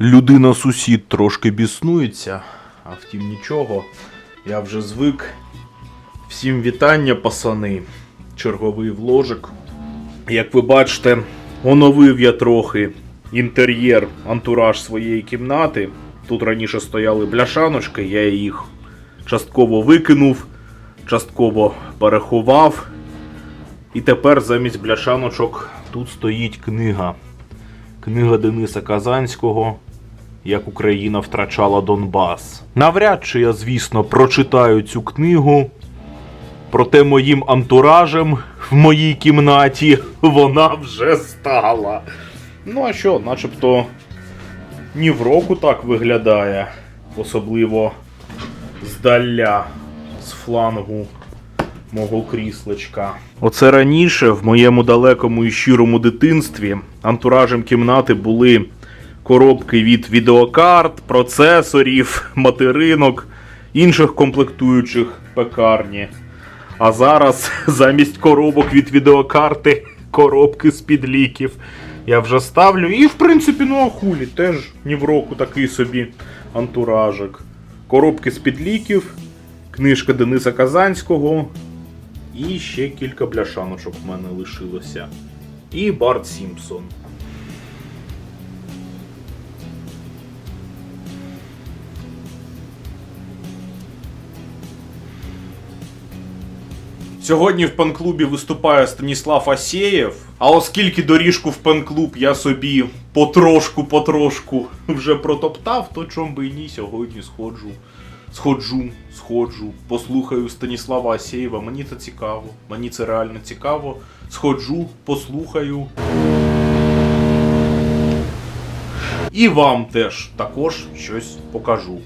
людина-сусід трошки біснується, а втім нічого. Я вже звик. Всім вітання, пасани. Черговий вложик. Як ви бачите, оновив я трохи інтер'єр, антураж своєї кімнати. Тут раніше стояли бляшаночки, я їх частково викинув, частково переховав. І тепер замість бляшаночок тут стоїть книга. Книга Дениса Казанського Як Україна втрачала Донбас. Навряд чи я, звісно, прочитаю цю книгу. Проте моїм антуражем в моїй кімнаті вона вже стала. Ну а що, начебто ні в року так виглядає, особливо здаля, з флангу мого кріслечка. Оце раніше, в моєму далекому і щирому дитинстві, антуражем кімнати були коробки від відеокарт, процесорів, материнок, інших комплектуючих пекарні. А зараз замість коробок від відеокарти коробки з-під ліків. Я вже ставлю. І, в принципі, ну а хулі, теж ні в року такий собі антуражик. Коробки з-під ліків, книжка Дениса Казанського. І ще кілька бляшаночок в мене лишилося. І Барт Сімпсон. Сьогодні в пен-клубі виступає Станіслав Асєєв. А оскільки доріжку в пен-клуб я собі потрошку-потрошку вже протоптав, то чом би і ні, сьогодні сходжу. Сходжу, сходжу, послухаю Станіслава Асєєва. Мені це цікаво. Мені це реально цікаво. Сходжу, послухаю. І вам теж також щось покажу.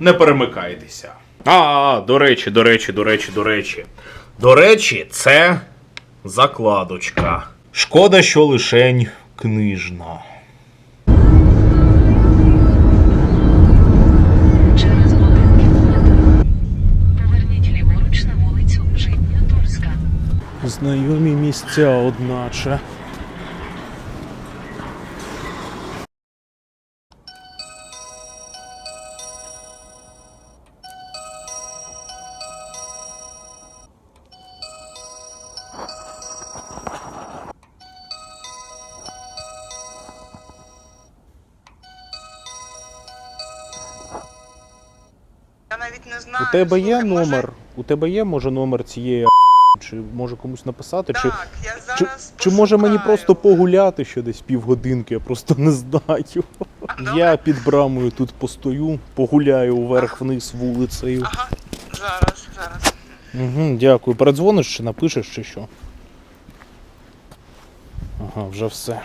Не перемикайтеся. А, до речі, до речі, до речі, до речі. До речі, це закладочка. Шкода, що лишень книжна. Через один кілометр поверніть ліворуч на вулицю Житня Тульська. Знайомі місця, одначе. Навіть не знаю. У тебе є Слухай, може- номер? У тебе є, може, номер цієї чи може комусь написати? Чи, Так, я зараз чи, чи може мені пошукаю. просто погуляти ще десь півгодинки, я просто не знаю. Добре. Я під брамою тут постою, погуляю вверх-вниз вулицею. Ага, зараз, зараз. Угу, дякую. Передзвониш чи напишеш, чи що? Ага, вже все.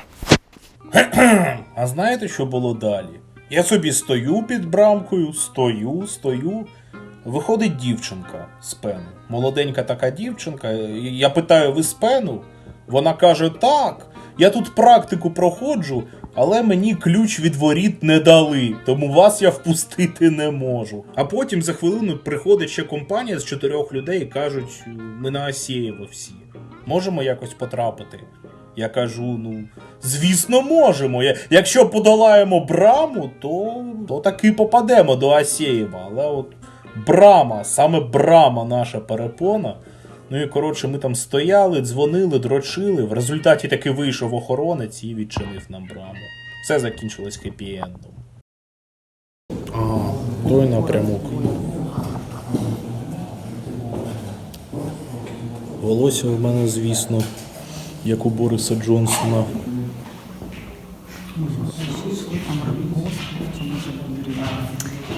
А знаєте, що було далі? Я собі стою під брамкою, стою, стою. Виходить дівчинка з пену. Молоденька така дівчинка. Я питаю, ви з пену? Вона каже: так, я тут практику проходжу, але мені ключ від воріт не дали, тому вас я впустити не можу. А потім за хвилину приходить ще компанія з чотирьох людей і кажуть: ми на Асєєва всі. Можемо якось потрапити? Я кажу: ну, звісно, можемо. Якщо подолаємо браму, то, то таки попадемо до Асєєва. Але от брама, саме брама наша перепона. Ну і коротше, ми там стояли, дзвонили, дрочили. В результаті таки вийшов охоронець і відчинив нам браму. Все закінчилось хеппі-ендом. А, той напрямок. Волосся в мене, звісно, як у Бориса Джонсона.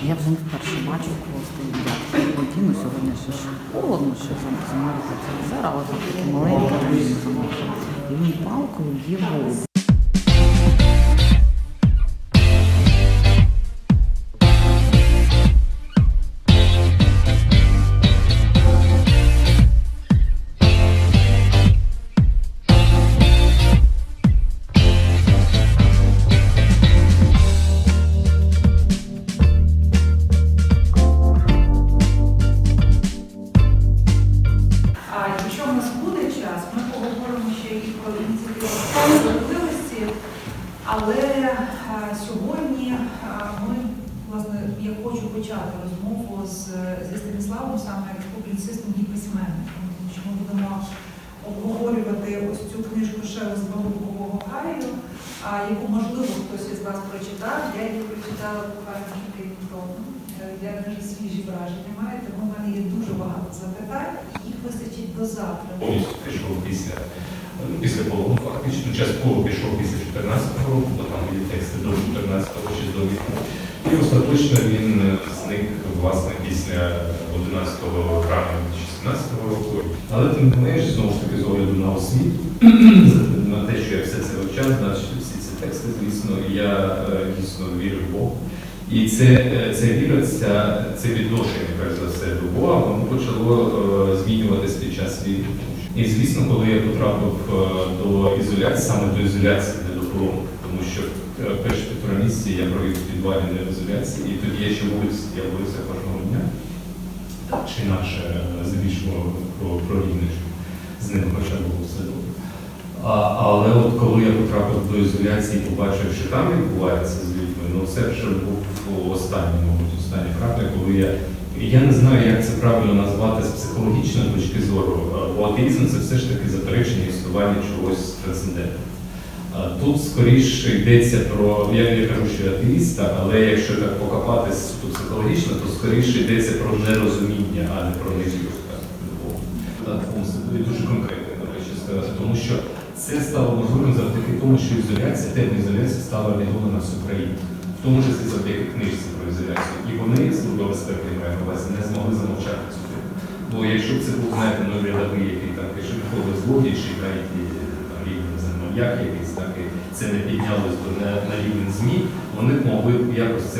Я вже не вперше бачу, дядько. Годину сьогодні ще холодно, що замовити Зараз таке маленьке. І він палкою б'є яку можливо хтось із вас прочитав. Я її прочитала буквально кілька днів тому. Е, Я дуже свіжі враження маю, тому в мене є дуже багато запитань. Їх вистачить до завтра. повністю пішов після, після полону, фактично, частково пішов після 14 року, бо там є тексти до 14-го чи до війни. І остаточно він е, зник власне після 11 травня 2016 року. Але тим не менш, знову ж таки, з огляду на освіту, на те, що я все це вивчав, значить тексти, звісно, я е, дійсно вірю в Бога. І це, е, це віра, ця, це відношення, перш за все, до Бога, воно почало е, змінюватись під час війни. І звісно, коли я потрапив до ізоляції, саме до ізоляції, не до полону, тому що перші півтора місяці я провів підвалі в ізоляції, і тоді я ще вулиці, я вулиця кожного дня, так чи інакше, здебільшого про, про рівне, з ним хоча було все добре. А, але от коли я потрапив до ізоляції, побачив, що там відбувається з людьми, ну це вже був останній, мабуть, останній крапля, коли я. Я не знаю, як це правильно назвати з психологічної точки зору, бо атеїзм це все ж таки заперечення існування чогось трансцендентного. Тут скоріше йдеться про, я не кажу, що я атеїст, так, але якщо так покопатись суто психологічно, то скоріше йдеться про нерозуміння, а не про любов. Дуже конкретно, до речі, сказати, тому що це стало можливим завдяки тому, що ізоляція, тема ізоляції стала відома на всю країну. В тому числі завдяки книжці про ізоляцію. І вони, служба безпеки увазі, не змогли замовчати цю тему. Бо якщо б це був, знаєте, ну, рядовий, який там пише виходить злодій, чи навіть і, там, рівень маньяк якийсь, так, це не піднялось би на, на рівень ЗМІ, вони б могли якось це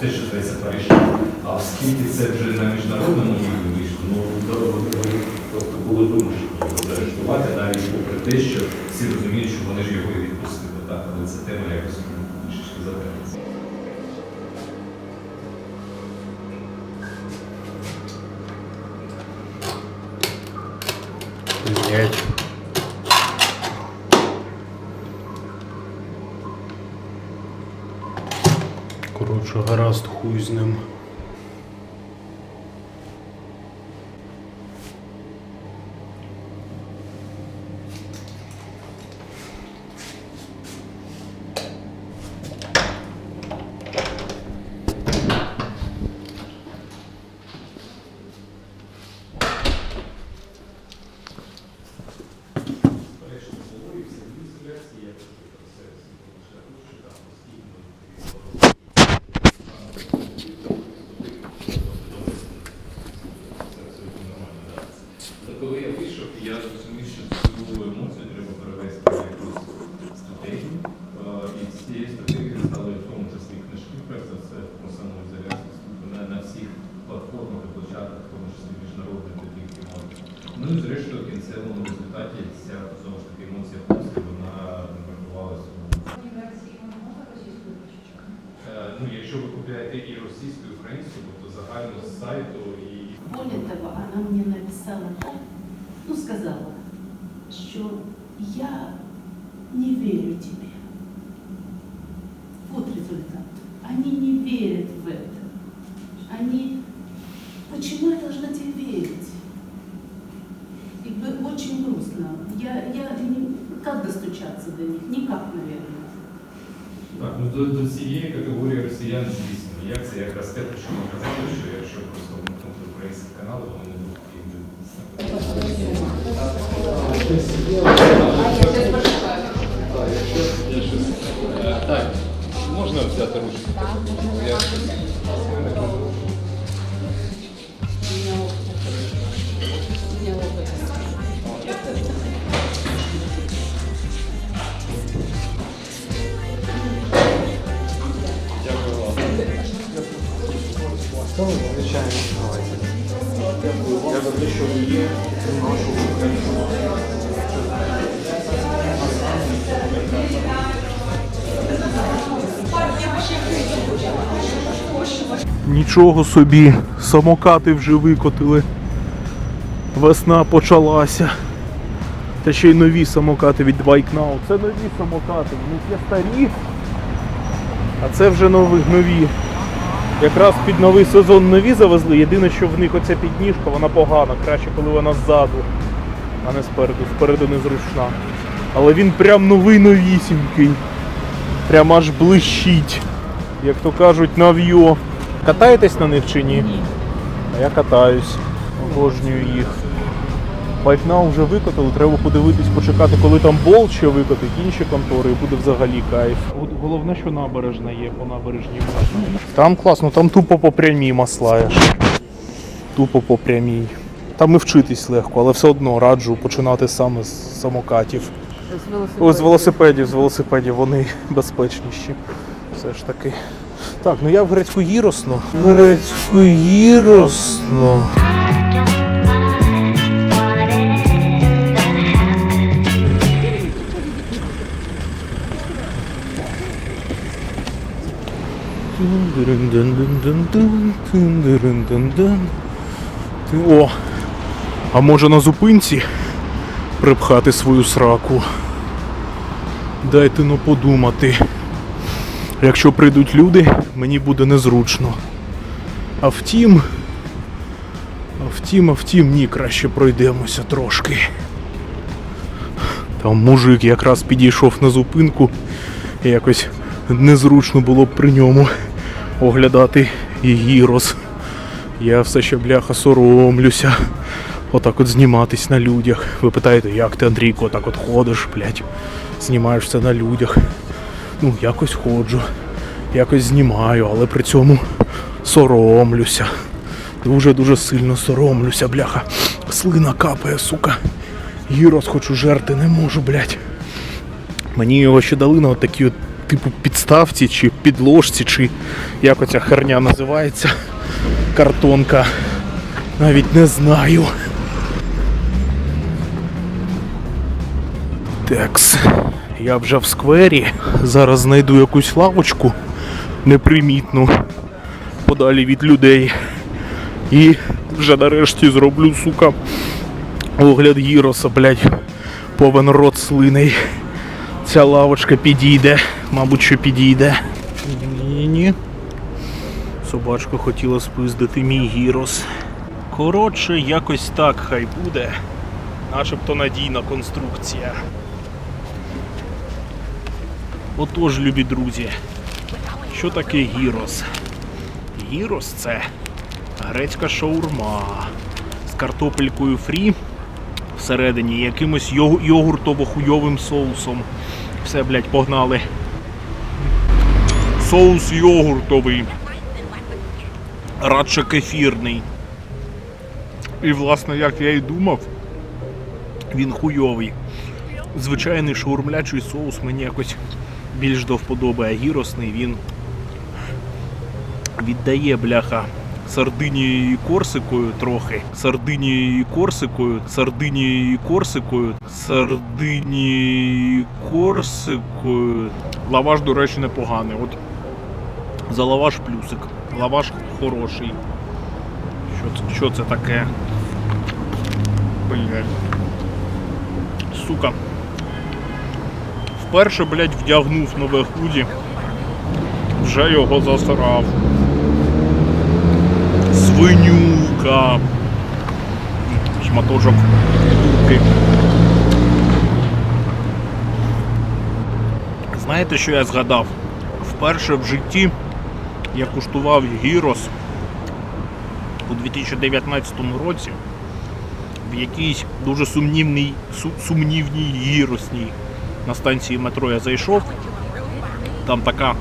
те, що здається, порішати. А оскільки це вже на міжнародному рівні вийшло, ну просто були вимушені його заарештувати, навіть попри те, що всі розуміють, що вони ж його і відпустили. Так, але це тема якось забереться. Блять. Коротше, гаразд хуй з ним. Та коли я вийшов, я зрозумів, що цю емоцію треба перевести в якусь стратегію. Е, І з цією стратегією стали в тому числі книжки, перш за все, про самоізоляцію на, на всіх платформах і площадках, в тому числі міжнародних таких кіно. Ну і зрештою, в кінцевому результаті ця знову ж таки емоція пусті, вона врахувалася. Е, Ну, якщо ви купуєте і російську, і українську, тобто загально з сайту і Более того, она мне написала так, ну сказала, что я не верю тебе. До, до цієї категорії росіян, звісно, як це якраз те, про що ми казали, що якщо просто вмикнути українські канали, вони не будуть їм дивитися. Можна взяти ручку? Нічого собі, самокати вже викотили. Весна почалася. Та ще й нові самокати від Bike Now. Це нові самокати, в них є старі, а це вже нові, нові. Якраз під новий сезон нові завезли. Єдине, що в них оця підніжка, вона погана. Краще, коли вона ззаду, а не спереду. Спереду незручна. Але він прям новий новісінький. Прям аж блищить. Як то кажуть, нав'йо. Катаєтесь на них чи ні? Ні. А я катаюсь. Обожнюю їх. Байкнау вже викотили, треба подивитись, почекати, коли там болт ще викотить, інші контори, і буде взагалі кайф. От Головне, що набережна є, по набережній можна. Там класно, там тупо по прямій маслаєш. Тупо по прямій. Там і вчитись легко, але все одно раджу починати саме з самокатів. З велосипедів. О, з велосипедів, з велосипедів вони безпечніші. Все ж таки. Так, ну я в грецьку гіросну. Грецьку гіросну. О, а може на зупинці припхати свою сраку? Дайте ну подумати. Якщо прийдуть люди, мені буде незручно. А втім. А втім, а втім, ні, краще пройдемося трошки. Там мужик якраз підійшов на зупинку, і якось незручно було б при ньому оглядати і гірос. Я все ще бляха соромлюся. Отак от зніматись на людях. Ви питаєте, як ти, Андрійко, отак от ходиш, блядь, знімаєш це на людях. Ну, якось ходжу, якось знімаю, але при цьому соромлюся. Дуже-дуже сильно соромлюся, бляха. Слина капає, сука. Гірос хочу жерти, не можу, блядь. Мені його ще дали на такі от, типу підставці чи підложці, чи як оця херня називається. Картонка. Навіть не знаю. Текс. Я вже в сквері. Зараз знайду якусь лавочку непримітну подалі від людей. І вже нарешті зроблю, сука, огляд гіроса, блядь, повен рот слиней. Ця лавочка підійде, мабуть, що підійде. Ні-ні. Собачка хотіла спиздити мій гірос. Коротше, якось так хай буде. Начебто надійна конструкція. Отож, любі друзі, що таке гірос? Гірос це грецька шаурма з картопелькою фрі всередині якимось йог- йогуртово-хуйовим соусом. Все, блядь, погнали. Соус йогуртовий. Радше кефірний. І, власне, як я і думав, він хуйовий. Звичайний шаурмлячий соус мені якось більш до вподоби, а гіросний він віддає бляха Сардинією і Корсикою трохи. Сардинією і Корсикою, Сардинією і Корсикою, Сардинією і Корсикою. Лаваш, до речі, непоганий. От за лаваш плюсик. Лаваш хороший. Що це, що це таке? Блять. Сука. Вперше, блядь, вдягнув нове худі. Вже його засрав. Свинюка. Шматочок курки. Знаєте, що я згадав? Вперше в житті я куштував гірос у 2019 році в якійсь дуже сумнівній, су- сумнівній гіросній на станції метро я зайшов. Там така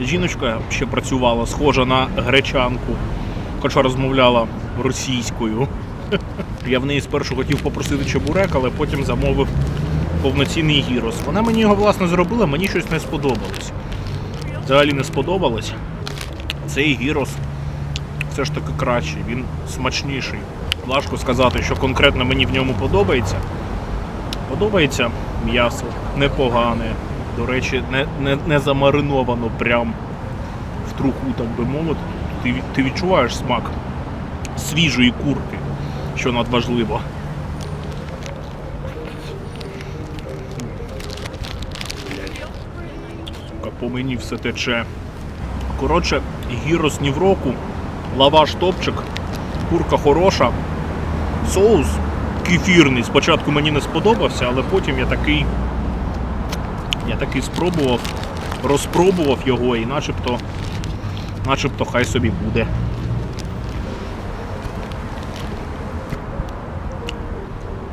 жіночка ще працювала, схожа на гречанку, хоча розмовляла російською. Я в неї спершу хотів попросити чебурек, але потім замовив повноцінний гірос. Вона мені його власне зробила, мені щось не сподобалось. Взагалі не сподобалось. Цей гірос все ж таки кращий, він смачніший. Важко сказати, що конкретно мені в ньому подобається подобається м'ясо непогане. До речі, не не, не замариновано прям в труху, так би мовити. Ти ти відчуваєш смак свіжої курки, що надважливо. Сука, по мені все тече. Коротше, гірос ні в року, лаваш топчик, курка хороша, соус кефірний. Спочатку мені не сподобався, але потім я такий. Я такий спробував, розпробував його і начебто, начебто хай собі буде.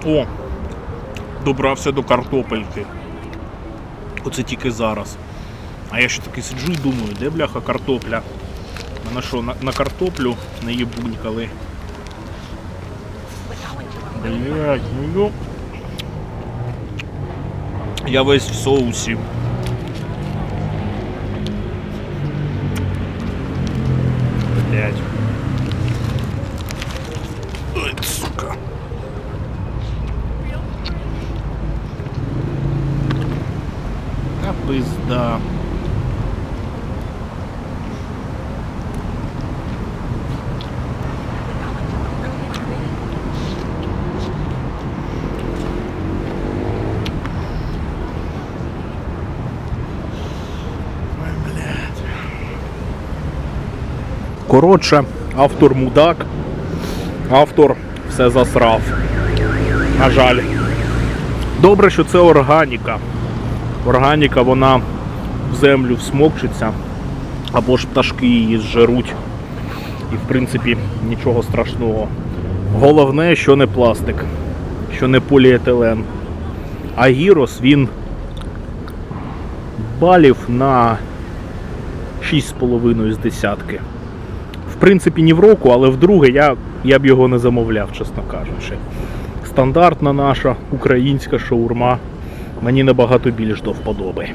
О, добрався до картопельки. Оце тільки зараз. А я ще таки сиджу і думаю, де бляха картопля? Мене що, на, на картоплю не їбунькали? Блять, ну йо. Я весь в соусі. Блять. Ой, сука. Та пизда. Ой, блядь. Коротше, автор мудак, автор все засрав. На жаль. Добре, що це органіка. Органіка вона в землю всмокчиться, або ж пташки її зжеруть. І в принципі нічого страшного. Головне, що не пластик, що не поліетилен. А гірос він балів на 6,5 з десятки. Принципі, ні в року, але вдруге я, я б його не замовляв, чесно кажучи. Стандартна наша українська шаурма мені набагато більш до вподоби.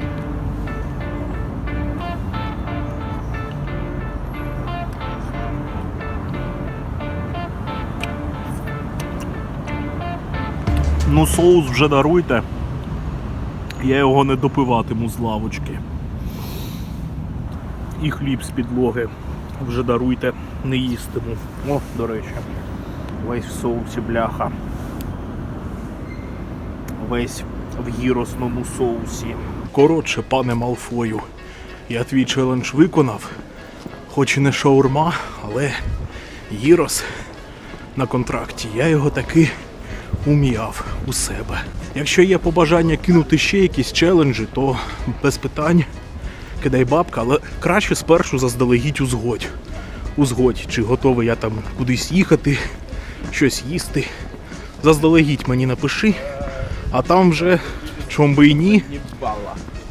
Ну, соус вже даруйте. Я його не допиватиму з лавочки. І хліб з підлоги вже даруйте, не їстиму. О, до речі, весь в соусі бляха. Весь в гіросному соусі. Коротше, пане Малфою, я твій челендж виконав. Хоч і не шаурма, але гірос на контракті. Я його таки ум'яв у себе. Якщо є побажання кинути ще якісь челенджі, то без питань кидай бабка, але краще спершу заздалегідь узгодь. Узгодь, чи готовий я там кудись їхати, щось їсти. Заздалегідь мені напиши, а там вже чом би і ні.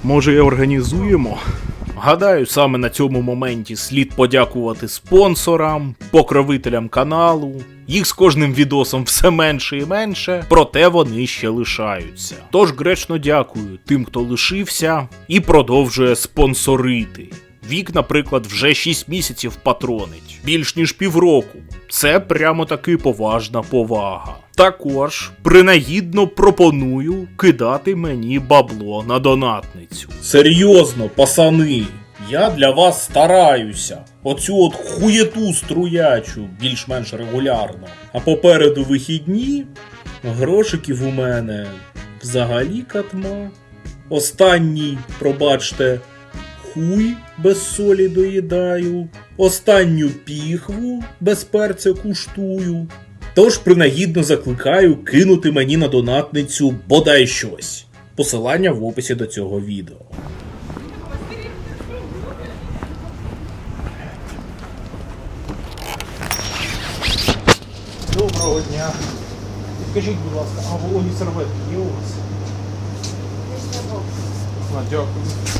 Може і організуємо. Гадаю, саме на цьому моменті слід подякувати спонсорам, покровителям каналу. Їх з кожним відосом все менше і менше, проте вони ще лишаються. Тож гречно дякую тим, хто лишився і продовжує спонсорити. Вік, наприклад, вже 6 місяців патронить, більш ніж півроку. Це прямо таки поважна повага. Також принагідно пропоную кидати мені бабло на донатницю. Серйозно, пасани, я для вас стараюся. Оцю от хуєту струячу більш-менш регулярно. А попереду вихідні грошиків у мене взагалі катма. Останній, пробачте, хуй без солі доїдаю, останню піхву без перця куштую. Тож принагідно закликаю кинути мені на донатницю бодай щось. Посилання в описі до цього відео. Доброго дня. Скажіть, будь ласка, а вологі серветки є у вас? Дякую.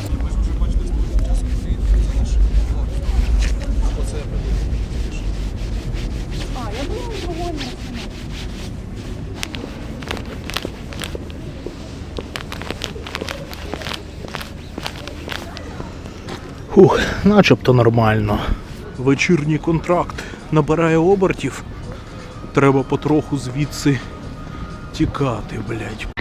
Хух, начебто нормально. Вечірній контракт набирає обертів. Треба потроху звідси тікати, блять.